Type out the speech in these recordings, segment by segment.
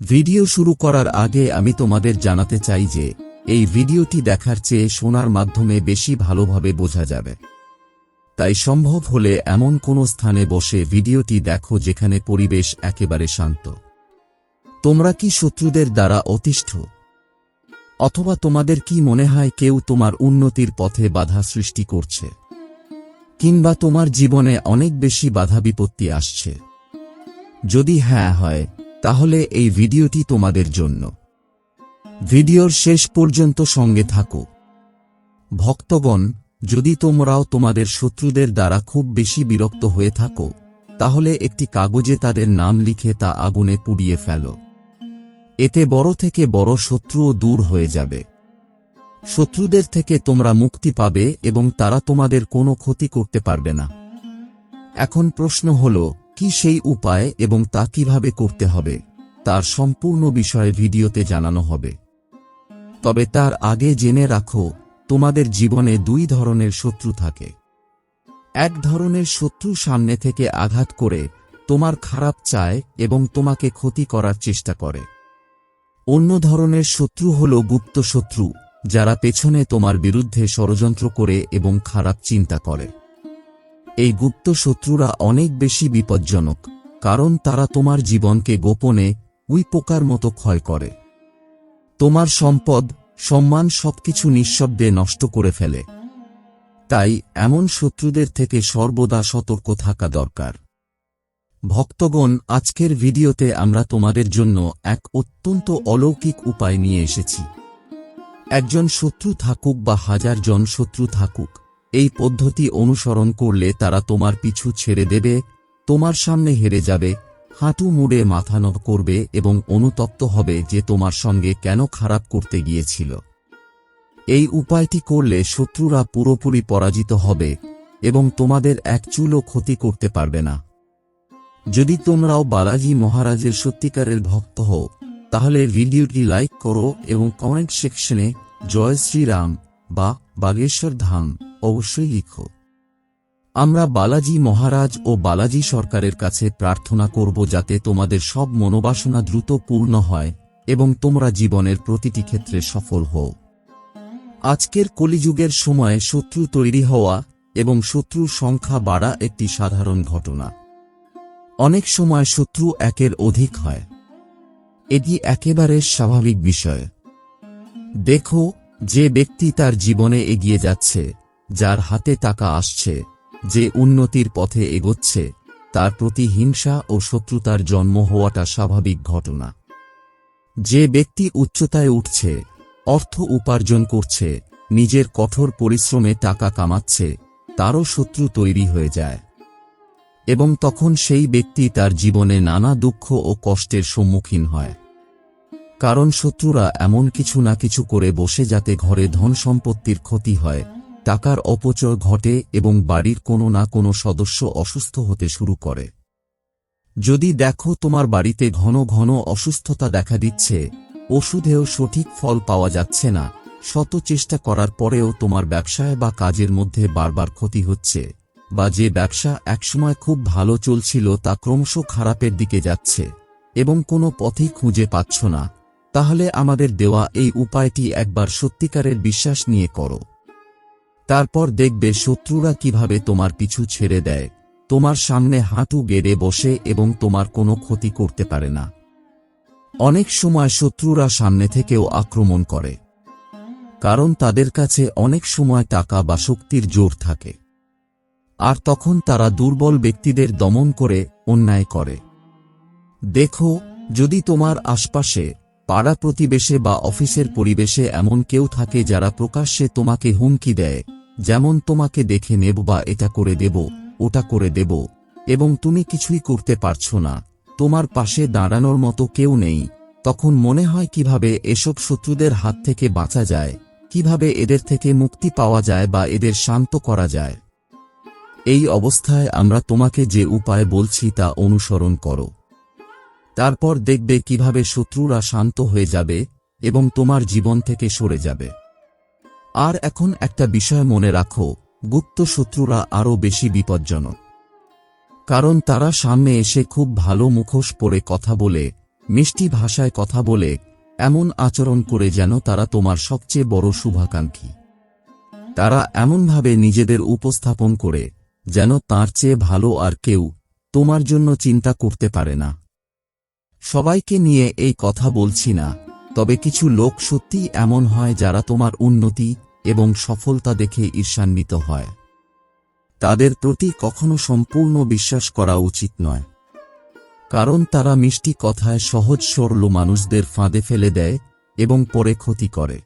Video শুরু করার আগে আমি তোমাদের জানাতে চাই যে, এই ভিডিওটি দেখার চেয়ে শোনার মাধ্যমে বেশি ভালোভাবে বোঝা যাবে। তাই সম্ভব হলে এমন কোনো স্থানে বসে ভিডিওটি দেখো যেখানে পরিবেশ একেবারে শান্ত। তোমরা কি শত্রুদের দ্বারা অতিষ্ঠ? অথবা তোমাদের কি মনে হয় কেউ তোমার উন্নতির পথে বাধা সৃষ্টি করছে? কিংবা তোমার জীবনে অনেক বেশি বাধা বিপত্তি আসছে? যদি হ্যাঁ হয় তাহলে এই ভিডিওটি তোমাদের জন্য। ভিডিওর শেষ পর্যন্ত সঙ্গে থাকো। ভক্তগণ, যদি তোমরাও তোমাদের শত্রুদের দ্বারা খুব বেশি বিরক্ত হয়ে থাকো, তাহলে একটি কাগজে তাদের নাম লিখে তা আগুনে পুড়িয়ে ফেলো। এতে বড় থেকে বড় শত্রুও দূর হয়ে যাবে। শত্রুদের থেকে তোমরা মুক্তি পাবে এবং তারা তোমাদের কোনো ক্ষতি করতে পারবে না। এখন প্রশ্ন হল কি সেই উপায় এবং তা কীভাবে করতে হবে, তার সম্পূর্ণ বিষয়ে ভিডিওতে জানানো হবে। তবে তার আগে জেনে রাখো, তোমাদের জীবনে দুই ধরনের শত্রু থাকে। এক ধরনের শত্রু সামনে থেকে আঘাত করে তোমার খারাপ চায় এবং তোমাকে ক্ষতি করার চেষ্টা করে। অন্য ধরনের শত্রু হল গুপ্ত শত্রু, যারা পেছনে তোমার বিরুদ্ধে ষড়যন্ত্র করে এবং খারাপ চিন্তা করে। এই গুপ্ত শত্রুরা অনেক বেশি বিপজ্জনক, কারণ তারা তোমার জীবনকে গোপনে উই পোকার মতো ক্ষয় করে। তোমার সম্পদ, সম্মান সবকিছু নিঃশব্দে নষ্ট করে ফেলে। তাই এমন শত্রুদের থেকে সর্বদা সতর্ক থাকা দরকার। ভক্তগণ, আজকের ভিডিওতে আমরা তোমাদের জন্য এক অত্যন্ত অলৌকিক উপায় নিয়ে এসেছি। একজন শত্রু থাকুক বা হাজার জন শত্রু থাকুক এই পদ্ধতি অনুসরণ করলে তারা তোমার পিছু ছেড়ে দেবে, তোমার সামনে হেরে যাবে, হাঁটু মুড়ে মাথা নত করবে এবং অনুতপ্ত হবে যে তোমার সঙ্গে কেন খারাপ করতে গিয়েছিল। এই উপায়টি করলে শত্রুরা পুরোপুরি পরাজিত হবে এবং তোমাদের এক চুলও ক্ষতি করতে পারবে না। যদি তোমরাও বালাজি মহারাজের সত্যিকারের ভক্ত হও, তাহলে ভিডিওটি লাইক করো এবং কমেন্ট সেকশনে জয় শ্রীরাম বা বাগেশ্বর ধাম অবশ্যই লিখো। আমরা বালাজি মহারাজ ও বালাজি সরকারের কাছে প্রার্থনা করব যাতে তোমাদের সব মনোবাসনা দ্রুত পূর্ণ হয় এবং তোমরা জীবনের প্রতিটি ক্ষেত্রে সফল হও। আজকের কলিযুগের সময়ে শত্রু তৈরি হওয়া এবং শত্রুর সংখ্যা বাড়া একটি সাধারণ ঘটনা। অনেক সময় শত্রু একের অধিক হয়। এটি একেবারে স্বাভাবিক বিষয়। দেখো, যে ব্যক্তি তার জীবনে এগিয়ে যাচ্ছে যার হাতে টাকা আসছে, যে উন্নতির পথে এগোচ্ছে, তার প্রতি হিংসা ও শত্রুতার জন্ম হওয়াটা স্বাভাবিক ঘটনা। যে ব্যক্তি উচ্চতায় উঠছে, অর্থ উপার্জন করছে, নিজের কঠোর পরিশ্রমে টাকা কামাচ্ছে, তারও শত্রু তৈরি হয়ে যায়। এবং তখন সেই ব্যক্তি তার জীবনে নানা দুঃখ ও কষ্টের সম্মুখীন হয়। কারণ শত্রুরা এমন কিছু না কিছু করে বসে যাতে ঘরে ধন সম্পত্তির ক্ষতি হয় টাকার অপচয় ঘটে এবং বাড়ির কোনো না কোনো সদস্য অসুস্থ হতে শুরু করে। যদি দেখো তোমার বাড়িতে ঘন ঘন অসুস্থতা দেখা দিচ্ছে, ওষুধেও সঠিক ফল পাওয়া যাচ্ছে না, শত চেষ্টা করার পরেও তোমার ব্যবসায় বা কাজের মধ্যে বারবার ক্ষতি হচ্ছে, বা যে ব্যবসা একসময় খুব ভালো চলছিল তা ক্রমশ খারাপের দিকে যাচ্ছে, এবং কোনো পথই খুঁজে পাচ্ছ না, তাহলে আমাদের দেওয়া এই উপায়টি একবার সত্যিকারের বিশ্বাস নিয়ে করো। তারপর দেখবে শত্রুরা কীভাবে তোমার পিছু ছেড়ে দেয়। তোমার সামনে হাঁটু গেড়ে বসে এবং তোমার কোনো ক্ষতি করতে পারে না। অনেক সময় শত্রুরা সামনে থেকেও আক্রমণ করে। কারণ তাদের কাছে অনেক সময় টাকা বা শক্তির জোর থাকে। আর তখন তারা দুর্বল ব্যক্তিদের দমন করে, অন্যায় করে। দেখো, যদি তোমার আশপাশে, পাড়া প্রতিবেশে বা অফিসের পরিবেশে এমন কেউ থাকে যারা প্রকাশ্যে তোমাকে হুমকি দেয় যেমন তোমাকে দেখে নেব বা এটা করে দেব, ওটা করে দেব, এবং তুমি কিছুই করতে পারছ না। তোমার পাশে দাঁড়ানোর মতো কেউ নেই। তখন মনে হয় কীভাবে এসব শত্রুদের হাত থেকে বাঁচা যায়, কীভাবে এদের থেকে মুক্তি পাওয়া যায় বা এদের শান্ত করা যায়। এই অবস্থায় আমরা তোমাকে যে উপায় বলছি তা অনুসরণ করো। তারপর দেখবে কীভাবে শত্রুরা শান্ত হয়ে যাবে এবং তোমার জীবন থেকে সরে যাবে। আর এখন একটা বিষয় মনে রাখো, গুপ্ত শত্রুরা আরও বেশি বিপজ্জনক। কারণ তারা সামনে এসে খুব ভালো মুখোশ পরে কথা বলে, মিষ্টি ভাষায় কথা বলে, এমন আচরণ করে যেন তারা তোমার সবচেয়ে বড় শুভাকাঙ্ক্ষী। তারা এমনভাবে নিজেদের উপস্থাপন করে, যেন তার চেয়ে ভালো আর কেউ তোমার জন্য চিন্তা করতে পারে না। সবাইকে নিয়ে এই কথা বলছি না, তবে কিছু লোক সত্যি এমন হয় যারা তোমার উন্নতি এবং সফলতা দেখে ঈর্ষান্বিত হয়। তাদের প্রতি কখনো সম্পূর্ণ বিশ্বাস করা উচিত নয়। কারণ তারা মিষ্টি কথায় সহজ সরল মানুষদের ফাঁদে ফেলে দেয় এবং পরে ক্ষতি করে।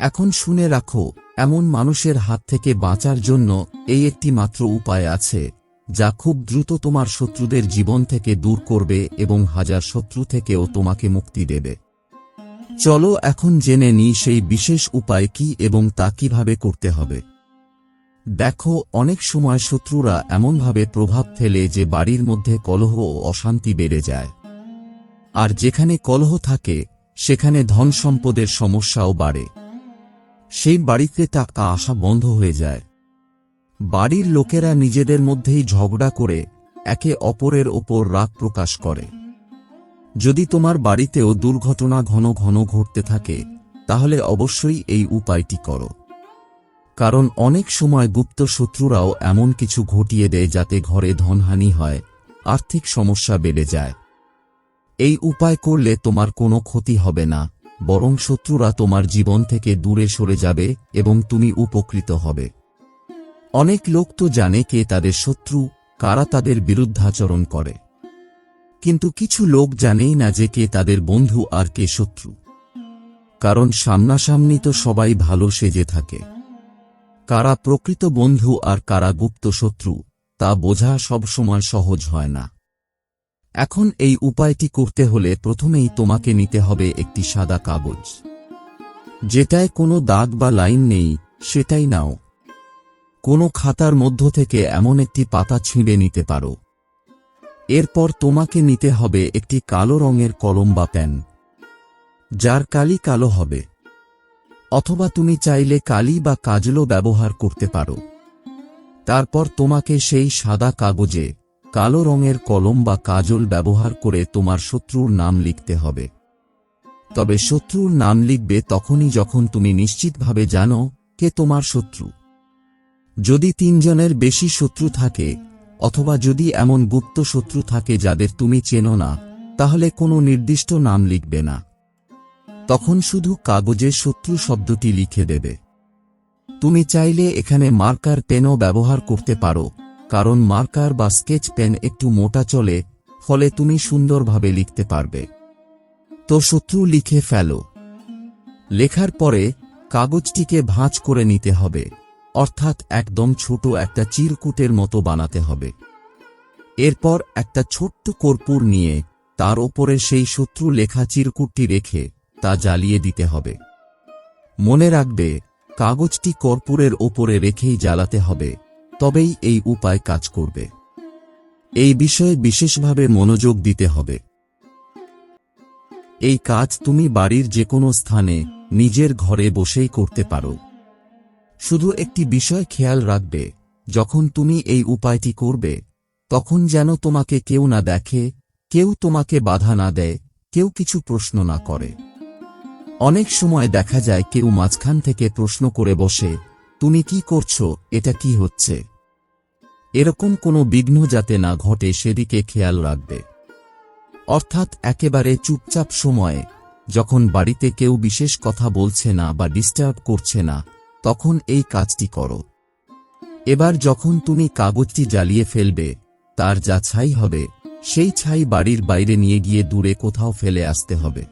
এখন শুনে রাখো, এমন মানুষের হাত থেকে বাঁচার জন্য এই একটি মাত্র উপায় আছে, যা খুব দ্রুত তোমার শত্রুদের জীবন থেকে দূর করবে এবং হাজার শত্রু থেকেও তোমাকে মুক্তি দেবে। চলো এখন জেনে নিই সেই বিশেষ উপায় কি এবং তা কীভাবে করতে হবে। দেখো, অনেক সময় শত্রুরা এমনভাবে প্রভাব ফেলে যে বাড়ির মধ্যে কলহ ও অশান্তি বেড়ে যায়। আর যেখানে কলহ থাকে, সেখানে ধন সম্পদের সমস্যাও বাড়ে। সেই বাড়িতে টাকা আসা বন্ধ হয়ে যায়। বাড়ির লোকেরা নিজেদের মধ্যেই ঝগড়া করে একে অপরের ওপর রাগ প্রকাশ করে। যদি তোমার বাড়িতেও দুর্ঘটনা ঘন ঘন ঘটতে থাকে, তাহলে অবশ্যই এই উপায়টি করো। কারণ অনেক সময় গুপ্ত শত্রুরাও এমন কিছু ঘটিয়ে দেয় যাতে ঘরে ধনহানি হয়, আর্থিক সমস্যা বেড়ে যায়। এই উপায় করলে তোমার কোনো ক্ষতি হবে না, বরং শত্রুরা তোমার জীবন থেকে দূরে সরে যাবে এবং তুমি উপকৃত হবে। অনেক লোক তো জানে কে তাদের শত্রু, কারা তাদের বিরুদ্ধাচরণ করে। কিন্তু কিছু লোক জানেই না যে কে তাদের বন্ধু আর কে শত্রু। কারণ সামনাসামনি তো সবাই ভালো সেজে থাকে। কারা প্রকৃত বন্ধু আর কারা গুপ্ত শত্রু, তা বোঝা সবসময় সহজ হয় না। এখন এই উপায়টি করতে হলে প্রথমেই তোমাকে নিতে হবে একটি সাদা কাগজ। যেটায় কোনো দাগ বা লাইন নেই, সেটাই নাও। কোনো খাতার মধ্য থেকে এমন একটি পাতা ছিঁড়ে নিতে পারো। এরপর তোমাকে নিতে হবে একটি কালো রঙের কলম বা পেন, যার কালি কালো হবে, অথবা তুমি চাইলে কালি বা কাজলও ব্যবহার করতে পারো। তারপর তোমাকে সেই সাদা কাগজে কালো রঙের কলম বা কাজল ব্যবহার করে তোমার শত্রুর নাম লিখতে হবে। তবে শত্রুর নাম লিখবে তখনই যখন তুমি নিশ্চিতভাবে জানো কে তোমার শত্রু। যদি তিনজনের বেশি শত্রু থাকে অথবা যদি এমন গুপ্ত শত্রু থাকে যাদের তুমি চেনো না, তাহলে কোনো নির্দিষ্ট নাম লিখবে না। তখন শুধু কাগজে শত্রু শব্দটি লিখে দেবে। তুমি চাইলে এখানে মার্কার পেনও ব্যবহার করতে পারো, কারণ মার্কার বা স্কেচ পেন একটু মোটা চলে, ফলে তুমি সুন্দরভাবে লিখতে পারবে। তো শত্রু লিখে ফেলো। লেখার পরে কাগজটিকে ভাঁজ করে নিতে হবে। অর্থাৎ একদম ছোট একটা চিরকুটের মতো বানাতে হবে। এরপর একটা ছোট্ট কর্পূর নিয়ে তার ওপরে সেই শত্রু লেখা চিরকুটটি রেখে তা জ্বালিয়ে দিতে হবে। মনে রাখবে, কাগজটি কর্পূরের ওপরে রেখেই জ্বালাতে হবে, তবেই এই উপায় কাজ করবে। এই বিষয়ে বিশেষভাবে মনোযোগ দিতে হবে। এই কাজ তুমি বাড়ির যে কোনো স্থানে, নিজের ঘরে বসেই করতে পারো। শুধু একটি বিষয় খেয়াল রাখবে, যখন তুমি এই উপায়টি করবে, তখন যেন তোমাকে কেউ না দেখে, কেউ তোমাকে বাধা না দেয়, কেউ কিছু প্রশ্ন না করে। অনেক সময় দেখা যায় কেউ মাঝখান থেকে প্রশ্ন করে বসে, তুমি কি করছ? এটা কি হচ্ছে? এরকম কোনো বিঘ্ন যাতে না ঘটে সেদিকে খেয়াল রাখবে। অর্থাৎ একেবারে চুপচাপ সময়ে, যখন বাড়িতে কেউ বিশেষ কথা বলছে না বা ডিস্টার্ব করছে না তখন এই কাজটি করো। এবার যখন তুমি কাগজটি জ্বালিয়ে ফেলবে, তার যা ছাই হবে, সেই ছাই বাড়ির বাইরে নিয়ে গিয়ে দূরে কোথাও ফেলে আসতে হবে।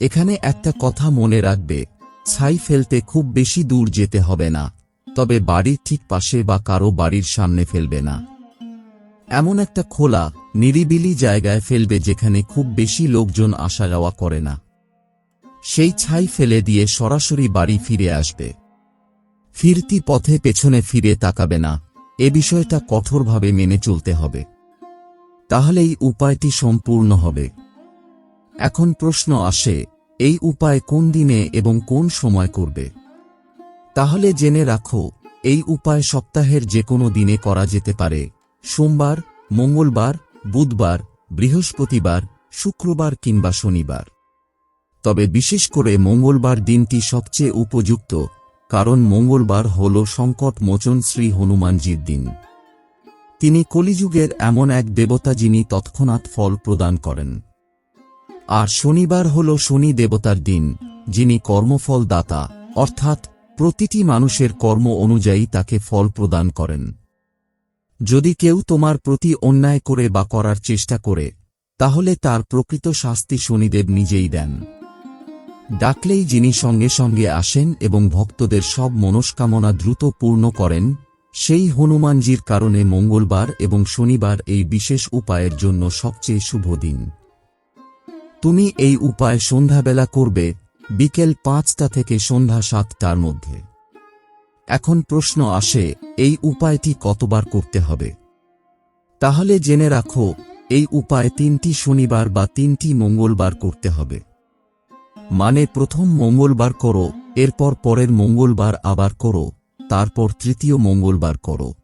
এখানে একটা কথা মনে রাখবে, ছাই ফেলতে খুব বেশি দূর যেতে হবে না, তবে বাড়ির ঠিক পাশে বা কারও বাড়ির সামনে ফেলবে না। এমন একটা খোলা, নিরিবিলি জায়গায় ফেলবে যেখানে খুব বেশি লোকজন আসা যাওয়া করে না। সেই ছাই ফেলে দিয়ে সরাসরি বাড়ি ফিরে আসবে। ফিরতি পথে পেছনে ফিরে তাকাবে না। এ বিষয়টা কঠোরভাবে মেনে চলতে হবে। তাহলেই উপায়টি সম্পূর্ণ হবে। এখন প্রশ্ন আসে, এই উপায় কোন দিনে এবং কোন সময় করবে? তাহলে জেনে রাখো, এই উপায় সপ্তাহের যে কোনো দিনে করা যেতে পারে। সোমবার, মঙ্গলবার, বুধবার, বৃহস্পতিবার, শুক্রবার কিংবা শনিবার। তবে বিশেষ করে মঙ্গলবার দিনটি সবচেয়ে উপযুক্ত কারণ মঙ্গলবার হল সংকট মোচন শ্রী হনুমানজির দিন। তিনি কলিযুগের এমন এক দেবতা যিনি তৎক্ষণাৎ ফল প্রদান করেন। আর শনিবার হল শনি দেবতার দিন, যিনি কর্মফল দাতা, অর্থাৎ প্রতিটি মানুষের কর্ম অনুযায়ী তাকে ফল প্রদান করেন। যদি কেউ তোমার প্রতি অন্যায় করে বা করার চেষ্টা করে, তাহলে তার প্রকৃত শাস্তি শনিদেব নিজেই দেন। ডাকলেই যিনি সঙ্গে সঙ্গে আসেন এবং ভক্তদের সব মনস্কামনা দ্রুত পূর্ণ করেন, সেই হনুমানজির কারণে মঙ্গলবার এবং শনিবার এই বিশেষ উপায়ের জন্য সবচেয়ে শুভ দিন। তুমি এই উপায় সন্ধ্যাবেলা করবে, বিকেল পাঁচটা থেকে সন্ধ্যা সাতটার মধ্যে। এখন প্রশ্ন আসে, এই উপায়টি কতবার করতে হবে? তাহলে জেনে রাখো, এই উপায় তিনটি শনিবার বা তিনটি মঙ্গলবার করতে হবে। মানে প্রথম মঙ্গলবার করো, এরপর পরের মঙ্গলবার আবার করো, তারপর তৃতীয় মঙ্গলবার করো।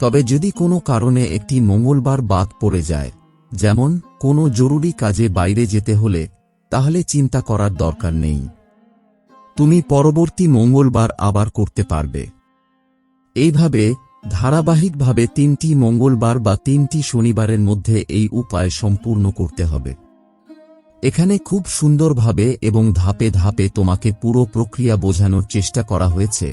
তবে যদি কোনো কারণে একটি মঙ্গলবার বাদ পড়ে যায়, যেমন কোনো জরুরি কাজে বাইরে যেতে হলে, তাহলে চিন্তা করার দরকার নেই। তুমি পরবর্তী মঙ্গলবার আবার করতে পারবে। এইভাবে ধারাবাহিকভাবে তিনটি মঙ্গলবার বা তিনটি শনিবারের মধ্যে এই উপায় সম্পূর্ণ করতে হবে। এখানে খুব সুন্দরভাবে এবং ধাপে ধাপে তোমাকে পুরো প্রক্রিয়া বোঝানোর চেষ্টা করা হয়েছে।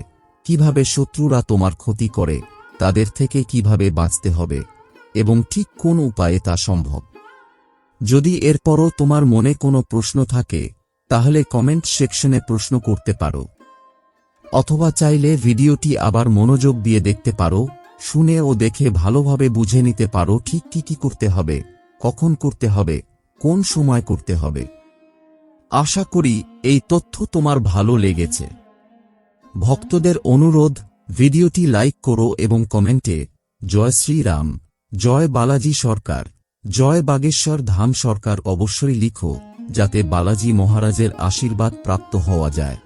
কীভাবে শত্রুরা তোমার ক্ষতি করে, তাদের থেকে কীভাবে বাঁচতে হবে, এবং ঠিক কোন উপায়ে তা সম্ভব। যদি এরপরও তোমার মনে কোনো প্রশ্ন থাকে, তাহলে কমেন্ট সেকশনে প্রশ্ন করতে পারো। অথবা চাইলে ভিডিওটি আবার মনোযোগ দিয়ে দেখতে পারো, শুনে ও দেখে ভালোভাবে বুঝে নিতে পারো ঠিক কি কি করতে হবে, কখন করতে হবে কোন সময় করতে হবে? আশা করি এই তথ্য তোমার ভালো লেগেছে। ভক্তদের অনুরোধ, ভিডিওটি লাইক করো এবং কমেন্টে, জয় শ্রীরাম, জয় বালাজি সরকার, জয় বাগেশ্বর ধাম সরকার অবশ্যই লিখো, যাতে বালাজি মহারাজের আশীর্বাদ প্রাপ্ত হওয়া যায়।